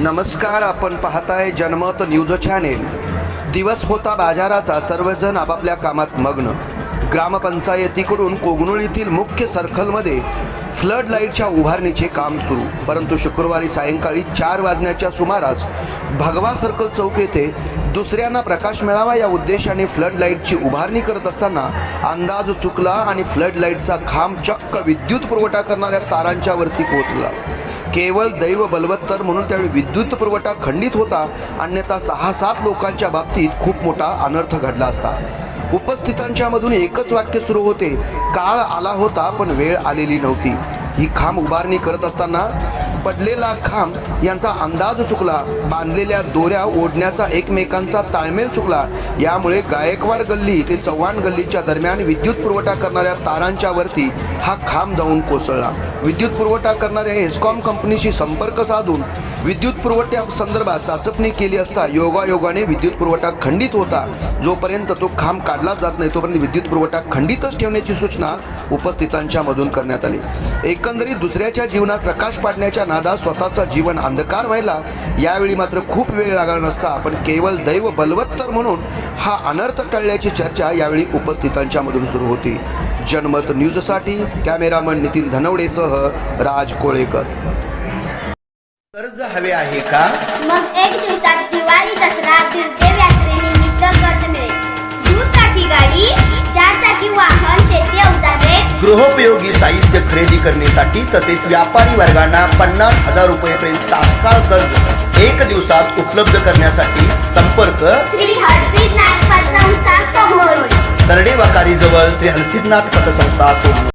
नमस्कार आपण पाहताय जनमत न्यूज चॅनेल. दिवस होता बाजाराचा सर्वजण आपापल्या कामात मग्न. ग्रामपंचायतीकडून कोगनूळ येथील मुख्य सर्कलमध्ये फ्लड लाईटच्या उभारणीचे काम सुरू. परंतु शुक्रवारी सायंकाळी चार वाजण्याच्या सुमारास भगवा सर्कल चौक येथे दुसऱ्यांना प्रकाश मिळावा या उद्देशाने फ्लड लाईटची उभारणी करत असताना अंदाज चुकला आणि फ्लड लाईटचा खांब चक्क विद्युत पुरवठा करणाऱ्या तारांच्या वरती पोहोचला. केवळ दैव बलवत्तर म्हणून त्यावेळी विद्युत पुरवठा खंडित होता अन्यथा सहा सात लोकांच्या बाबतीत खूप मोठा अनर्थ घडला असता. उपस्थितांच्या मधून एकच वाक्य सुरू होते काळ आला होता पण वेळ आलेली नव्हती. ही खांब उभारणी करत असताना पडलेला खांब यांचा अंदाज चुकला. बांधलेल्या दोऱ्या ओढण्याचा एकमेकांचा ताळमेळ चुकला. यामुळे गायकवाड गल्ली ते चव्हाण गल्लीच्या दरम्यान विद्युत पुरवठा करणाऱ्या तारांच्या वरती हा खांब जाऊन कोसळला. विद्युत पुरवठा करणाऱ्या हेस्कॉम कंपनीशी संपर्क साधून विद्युत पुरवठ्या संदर्भात चाचपणी केली असता योगायोगाने विद्युत पुरवठा खंडित होता. जोपर्यंत तो खांब काढला जात नाही तोपर्यंत विद्युत पुरवठा खंडितच ठेवण्याची सूचना उपस्थितांच्या मधून करण्यात आली. एकंदरीत दुसऱ्याच्या जीवनात प्रकाश पाडण्याच्या नादात स्वतःचा जीवन अंधकार व्हायला यावेळी मात्र खूप वेळ लागला नसता. पण केवळ दैव बलवत्तर म्हणून हा अनर्थ टळल्याची चर्चा यावेळी उपस्थितांच्या मधून सुरू होती. जनमत न्यूजसाठी कॅमेरामन नितीन धनवडेसह राज कोळेकर. कर्ज हवे आहे का? मग एक दिवसात दिवाळी दसरा फिरते यात्रेनिमित्त कर्ज मिळेल. दुचाकी गाडी चार चाकी वाहन शेती अवजारे गृहोपयोगी साहित्य खरेदी करण्यासाठी तसेच व्यापारी वर्गांना पन्नास हजार रुपयेपर्यंत तात्काळ कर्ज एक दिवसात उपलब्ध करण्यासाठी संपर्क श्री हरसिद्ध नाथ पतसंस्था कमोड तरडे वाकारी जवळ श्री हलसिद्धनाथ पतसंस्था कोल्हापूर.